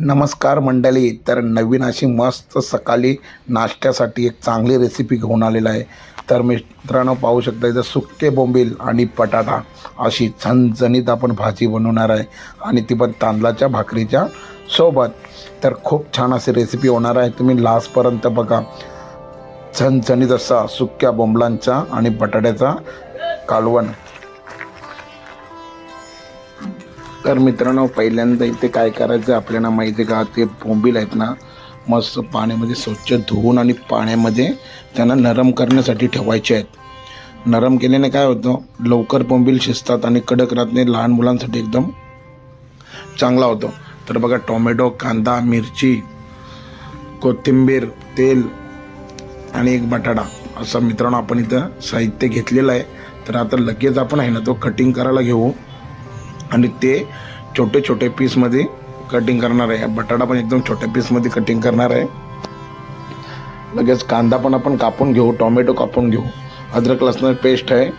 नमस्कार मंडळी. तर नवीन अशी मस्त सकाळी नाश्त्यासाठी एक चांगली रेसिपी घेऊन आलेला आहे. तर मित्रांनो पाहू शकता इथं सुके बोंबील आणि बटाटा अशी झणझणीत आपण भाजी बनवणार आहे आणि ती पण तांदळाच्या भाकरीच्या सोबत. तर खूप छान अशी रेसिपी होणार आहे. तुम्ही लास्टपर्यंत बघा. झणझणीत असा सुक्या बोंबलांचा आणि बटाट्याचा कालवण. तर मित्रांनो पहिल्यांदा इथे काय करायचं आपल्याला माहिती आहे का? ते बोंबील आहेत ना मस्त पाण्यामध्ये स्वच्छ धुवून आणि पाण्यामध्ये त्यांना नरम करण्यासाठी ठेवायचे आहेत. नरम केल्याने काय होतं? लवकर बोंबील शिजतात आणि कडक राहत नाही लहान मुलांसाठी एकदम चांगला होतो. तर बघा टोमॅटो कांदा मिरची कोथिंबीर तेल आणि एक बटाटा असं मित्रांनो आपण इथं साहित्य घेतलेलं आहे. तर आता लगेच आपण आहे ना तो कटिंग करायला घेऊ. आणि ते छोटे छोटे पीसमध्ये कटिंग करणार आहे. बटाटा पण एकदम छोट्या पीसमध्ये कटिंग करणार आहे. लगेच कांदा पण आपण कापून घेऊ टोमॅटो कापून घेऊ. अद्रक लसण पेस्ट आहे.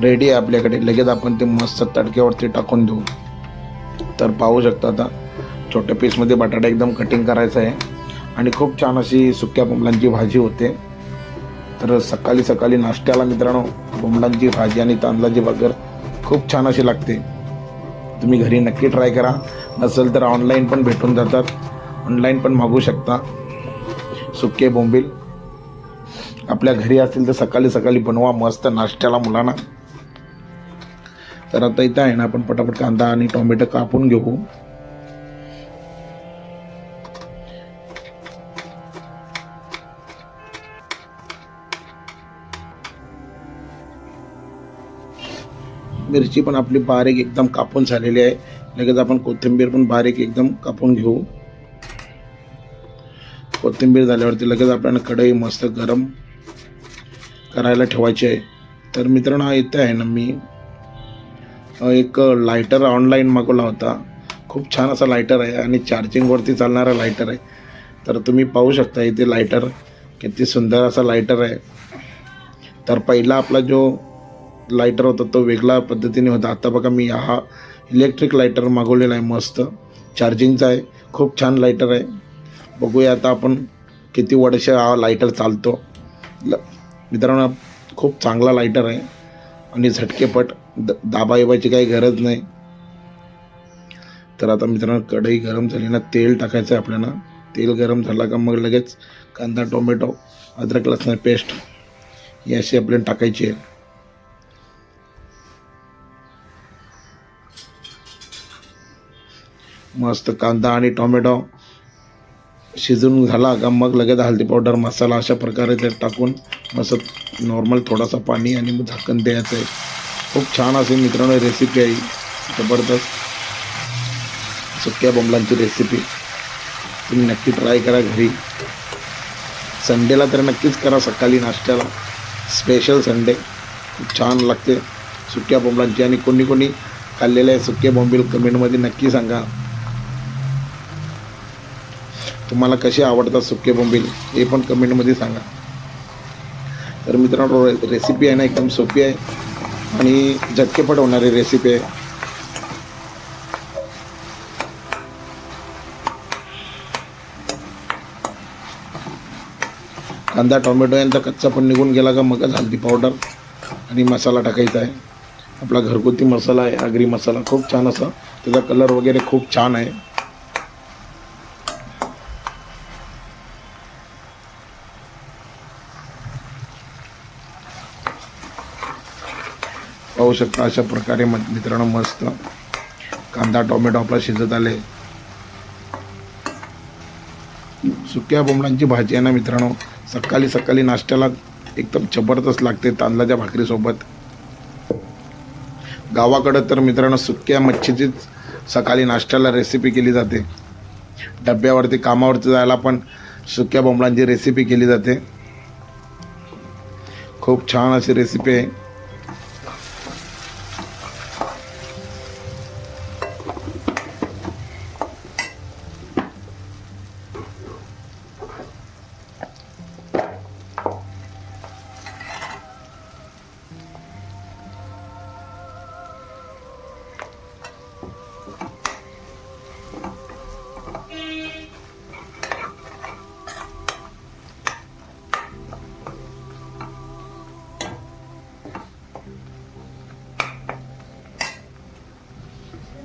रेडी आहे आपल्याकडे. लगेच आपण ते मस्त तडक्यावरती टाकून देऊ. तर पाहू शकता आता छोट्या पीसमध्ये बटाटा एकदम कटिंग करायचा आहे. आणि खूप छान अशी सुक्या बोंबलांची भाजी होते. तर सकाळी सकाळी नाश्त्याला मित्रांनो बोंबलांची भाजी आणि तांदळाची भाकर खूप छान अशी लागते. तुम्ही घरी नक्की ट्राय करा. नसेल तर ऑनलाईन पण भेटून जातात. ऑनलाईन पण मागू शकता. सुके बोंबील. आपल्या घरी असतील तर सकाळी सकाळी बनवा. मस्त नाश्त्याला मुलांना. तर आता इथं आहे ना आपण पटापट कांदा आणि टोमॅटो कापून घेऊ. मिरची पण आपली बारीक एकदम कापून झालेली आहे. लगेच आपण कोथिंबीर पण बारीक एकदम कापून घेऊ. कोथिंबीर झाल्यावरती लगेच आपल्याला कढई मस्त गरम करायला ठेवायची आहे. तर मित्रांनो हा इथे आहे ना मी. एक लायटर ऑनलाईन मागवला होता. खूप छान असा लायटर आहे आणि चार्जिंगवरती चालणारा लायटर आहे. तर तुम्ही पाहू शकता इथे लायटर किती सुंदर असा लायटर आहे. तर पहिला आपला जो लायटर होता तो वेगळा पद्धतीने होता. आता बघा मी हा इलेक्ट्रिक लायटर मागवलेला आहे मस्त. चार्जिंगचा आहे. खूप छान लायटर आहे. बघूया आता आपण किती वर्ष हा लायटर चालतो. ल मित्रांनो खूप चांगला लायटर आहे. आणि झटकेपट द दाबा येवायची काही गरज नाही. तर आता मित्रांनो कढई गरम झाली ना तेल टाकायचं आहे आपल्याला. तेल गरम झाला का मग लगेच कांदा टोमॅटो अद्रक लसण पेस्ट ही अशी आपल्याला टाकायची आहे. मस्त कांदा आणि टोमॅटो शिजून झाला का मग लगेच हळदी पावडर मसाला अशा प्रकारे ते टाकून मस्त नॉर्मल थोडासा पाणी आणि मग झाकण द्यायचं आहे. खूप छान असे मित्रांनो रेसिपी आहे जबरदस्त. सुक्या बोंबलांची रेसिपी तुम्ही नक्की ट्राय करा घरी. संडेला तर नक्कीच करा सकाळी नाश्त्याला. स्पेशल संडे खूप छान लागते सुक्या बोंबलांची. आणि कोणी कोणी खाल्लेले आहे सुके बोंबील कमेंटमध्ये नक्की सांगा. तुम्हाला कसे आवडतात सुके बोंबील हे पण कमेंटमध्ये सांगा. तर मित्रांनो रेसिपी आहे ना एकदम सोपी आहे. आणि झटकेपट होणारी रेसिपी आहे. कांदा टोमॅटो यांचा कच्चा पण निघून गेला का मगच हल्दी पावडर आणि मसाला टाकायचा आहे. आपला घरगुती मसाला आहे आगरी मसाला खूप छान असा. त्याचा कलर वगैरे खूप छान आहे. पाहू शकता अशा प्रकारे म- मित्रांनो मस्त कांदा टोमॅटो आपला शिजत आले. सुक्या बोंबलांची भाजी आहे ना मित्रांनो. सकाळी सकाळी नाश्त्याला एकदम जबरदस्त लागते तांदळाच्या भाकरीसोबत. गावाकडं तर मित्रांनो सुक्या मच्छीचीच सकाळी नाश्त्याला रेसिपी केली जाते. डब्यावरती कामावरती जायला पण सुक्या बोंबलांची रेसिपी केली जाते. खूप छान अशी रेसिपी आहे.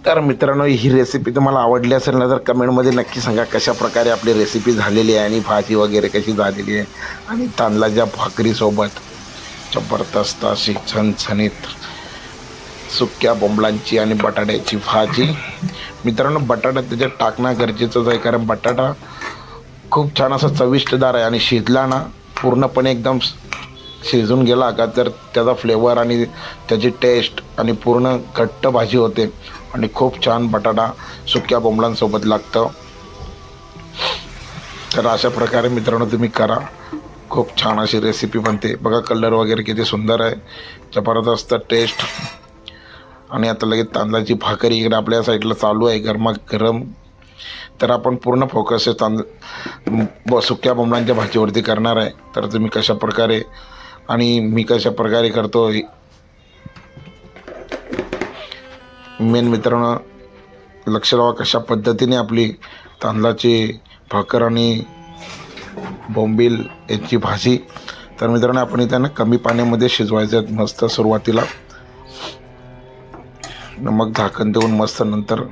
तर मित्रांनो ही रेसिपी तुम्हाला आवडली असेल ना तर कमेंटमध्ये नक्की सांगा कशा प्रकारे आपली रेसिपी झालेली आहे आणि भाजी वगैरे कशी झालेली आहे. आणि तांदळाच्या भाकरीसोबत जबरदस्त अशी छणछणीत सुक्या बोंबलांची आणि बटाट्याची भाजी. मित्रांनो बटाटा त्याच्यात टाकणं गरजेचंच आहे कारण बटाटा खूप छान असा चविष्टदार आहे आणि शिजला ना पूर्णपणे एकदम शिजून गेला का तर त्याचा फ्लेवर आणि त्याची टेस्ट आणि पूर्ण घट्ट भाजी होते. आणि खूप छान बटाटा सुक्या बोंबलांसोबत लागतं. तर अशा प्रकारे मित्रांनो तुम्ही करा. खूप छान अशी रेसिपी बनते. बघा कलर वगैरे किती सुंदर आहे. जबरदस्त टेस्ट आणि आता लगेच तांदळाची भाकरी इकडे आपल्या साईडला चालू आहे गरमागरम तर आपण पूर्ण फोकस हे तांद ब सुक्या बोंबलांच्या भाजीवरती करणार आहे. तर तुम्ही कशा प्रकारे आणि मी कशा प्रकारे करतो मेन मित्रांनो लक्ष लावा कशा पद्धतीने आपली तांदळाची भाकर आणि बोंबील याची भाजी. तर मित्रांनो आपण त्यांना कमी पाण्यामध्ये शिजवायचं मस्त सुरुवातीला. मग झाकण देऊन मस्त नंतर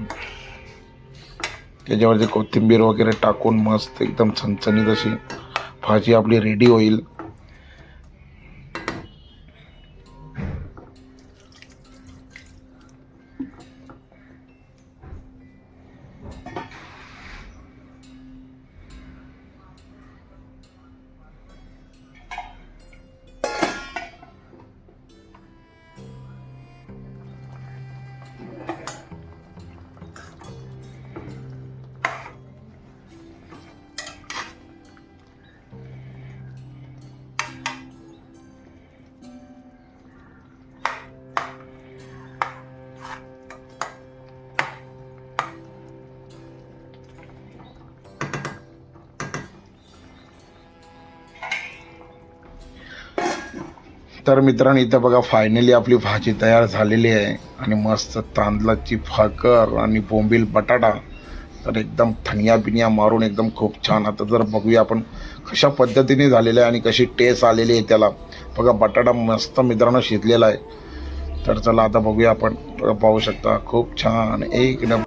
त्याच्यावरती कोथिंबीर वगैरे टाकून मस्त एकदम चणचणीत अशी भाजी आपली रेडी होईल. तर मित्रांनो इथं बघा फायनली आपली भाजी तयार झालेली आहे. आणि मस्त तांदळाची भाकर आणि बोंबील बटाटा. तर एकदम थनिया बिनिया मारून एकदम खूप छान. आता जर बघूया आपण कशा पद्धतीने झालेलं आहे आणि कशी टेस्ट आलेली आहे त्याला. बघा बटाटा मस्त मित्रांनो शिजलेला आहे. तर चला आता बघूया आपण. पाहू शकता खूप छान. एक नंबर